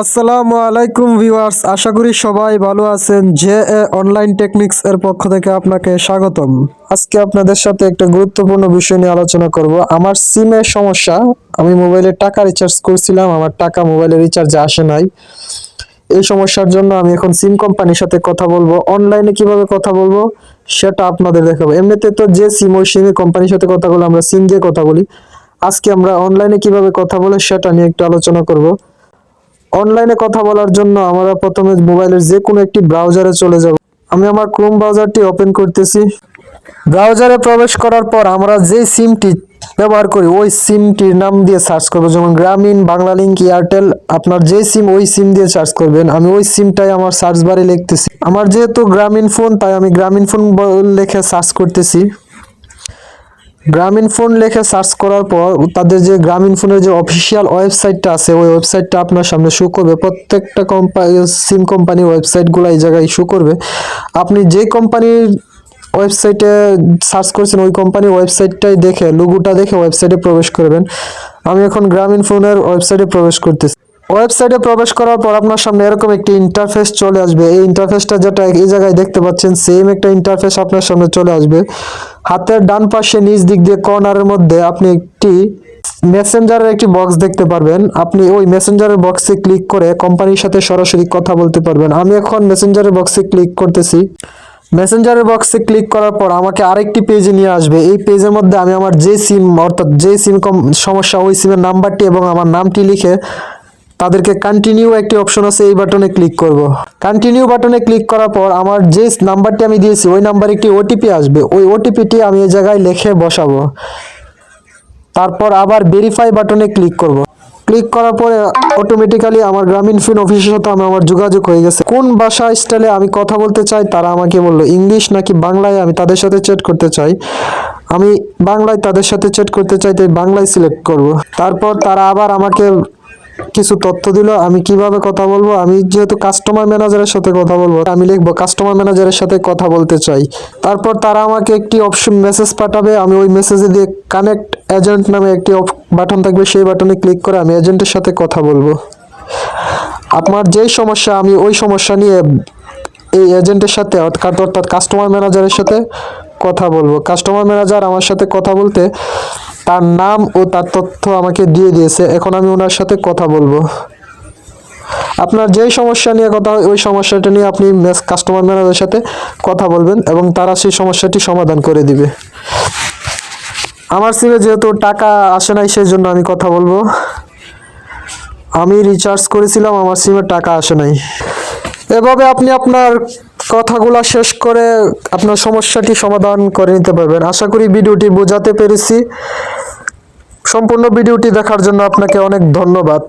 আসসালামু আলাইকুম ভিউয়ার্স, আশা করি সবাই ভালো আছেন। জে এ অনলাইন টেকনিক্স এর পক্ষ থেকে আপনাকে স্বাগতম। আজকে আপনাদের সাথে একটা গুরুত্বপূর্ণ বিষয় নিয়ে আলোচনা করব। আমার সিমের সমস্যা, আমি মোবাইলে টাকা রিচার্জ করছিলাম, আমার টাকা মোবাইলে রিচার্জে আসে নাই। এই সমস্যার জন্য আমি এখন সিম কোম্পানির সাথে কথা বলব। অনলাইনে কীভাবে কথা বলব, সেটা আপনাদের দেখাবো। এমনিতে তো যে সিম ওই সিমে কোম্পানির সাথে কথা বলে আমরা সিম দিয়ে কথা বলি। আজকে আমরা অনলাইনে কীভাবে কথা বলে, সেটা নিয়ে একটু আলোচনা করব। অনলাইনে কথা বলার জন্য আমরা প্রথমে মোবাইলের যে কোনো একটি ব্রাউজারে চলে যাব। আমি আমার ক্রোম ব্রাউজারটি ওপেন করতেছি। ব্রাউজারে প্রবেশ করার পর আমরা যে সিমটি ব্যবহার করি, ওই সিমটির নাম দিয়ে সার্চ করব। যেমন গ্রামীণ বাংলা লিঙ্ক এয়ারটেল আপনার যে সিম ওই সিম দিয়ে সার্চ করবেন। আমি ওই সিমটাই আমার সার্চ বারে লিখতেছি। আমার যেহেতু গ্রামীণ ফোন তাই আমি গ্রামীণ ফোন লিখে সার্চ করতেছি। গ্রামীণ ফোন লিখে সার্চ করার পর তাদের যে গ্রামীণ ফোনের যে অফিসিয়াল ওয়েবসাইটটা আছে, ওই ওয়েবসাইটটা আপনার সামনে শো করবে। প্রত্যেকটা কোম্পানি সিম কোম্পানির ওয়েবসাইটগুলো এই জায়গায় শো করবে। আপনি যে কোম্পানির ওয়েবসাইটে সার্চ করছেন, ওই কোম্পানির ওয়েবসাইটটাই দেখে লোগোটা দেখে ওয়েবসাইটে প্রবেশ করবেন। আমি এখন গ্রামীণ ফোনের ওয়েবসাইটে প্রবেশ করতেছি। ওয়েবসাইটে প্রবেশ করার পর আপনার সামনে এরকম একটি ইন্টারফেস চলে আসবে। এই ইন্টারফেসটা যেটা এই জায়গায় দেখতে পাচ্ছেন সেম একটা ইন্টারফেস আপনার সামনে চলে আসবে। হাতের ডান পাশে নিচ দিক দিয়ে কর্নারের মধ্যে আপনি একটি মেসেঞ্জারের একটি বক্স দেখতে পারবেন। আপনি ওই মেসেঞ্জারের বক্সে ক্লিক করে কোম্পানির সাথে সরাসরি কথা বলতে পারবেন। আমি এখন মেসেঞ্জারের বক্সে ক্লিক করতেছি। মেসেঞ্জারের বক্সে ক্লিক করার পর আমাকে আরেকটি পেজে নিয়ে আসবে। এই পেজের মধ্যে আমি আমার যে সিম অর্থাৎ যে সিম সমস্যা, ওই সিমের নাম্বারটি এবং আমার নামটি লিখে তাদেরকে কন্টিনিউ একটি অপশন আছে, এই বাটনে ক্লিক করব। কন্টিনিউ বাটনে ক্লিক করার পর আমার যে নাম্বারটি আমি দিয়েছি, ওই নাম্বারে একটি ওটিপি আসবে। ওই ওটিপিটি আমি এই জায়গায় লিখে বসাবো। তারপর আবার ভেরিফাই বাটনে ক্লিক করব। ক্লিক করার পরে অটোমেটিক্যালি আমার গ্রামীণ ফোন অফিসের সাথে আমি আমার যোগাযোগ হয়ে গেছে। কোন ভাষা স্টাইলে আমি কথা বলতে চাই, তারা আমাকে বলল ইংলিশ নাকি বাংলায়? আমি তাদের সাথে চ্যাট করতে চাই। আমি বাংলায় তাদের সাথে চ্যাট করতে চাই, তাই বাংলায় সিলেক্ট করব। তারপর তারা আবার আমাকে কিছু তথ্য দিল, আমি কীভাবে কথা বলব? আমি যেহেতু কাস্টমার ম্যানেজারের সাথে কথা বলব আমি লিখব কাস্টমার ম্যানেজারের সাথে কথা বলতে চাই। তারপর তারা আমাকে একটি অপশন মেসেজ পাঠাবে, আমি ওই মেসেজে দিয়ে কানেক্ট এজেন্ট নামে একটি বাটন থাকবে, সেই বাটনে ক্লিক করে আমি এজেন্টের সাথে কথা বলব। আপনার যেই সমস্যা, আমি ওই সমস্যা নিয়ে এই এজেন্টের সাথে, অর্থাৎ অর্থাৎ কাস্টমার ম্যানেজারের সাথে কথা বলব। কাস্টমার ম্যানেজার আমার সাথে কথা বলতে তার নাম ও তার তথ্য আমাকে দিয়ে দিয়েছে। এখন আমি ওনার সাথে কথা বলব। আপনার যেই সমস্যা নিয়ে কথা হয়, ওই সমস্যাটা নিয়ে আপনি কাস্টমার ম্যানেজারের সাথে কথা বলবেন এবং তারা সেই সমস্যাটি সমাধান করে দিবে। আমার সিমে যেহেতু টাকা আসে নাই সেই জন্য আমি কথা বলব। আমি রিচার্জ করেছিলাম, আমার সিমে টাকা আসে নাই। এভাবে আপনি আপনার কথাগুলো শেষ করে আপনার সমস্যাটি সমাধান করে নিতে পারবেন। আশা করি ভিডিওটি বোঝাতে পেরেছি। সম্পূর্ণ ভিডিওটি দেখার জন্য আপনাকে অনেক ধন্যবাদ।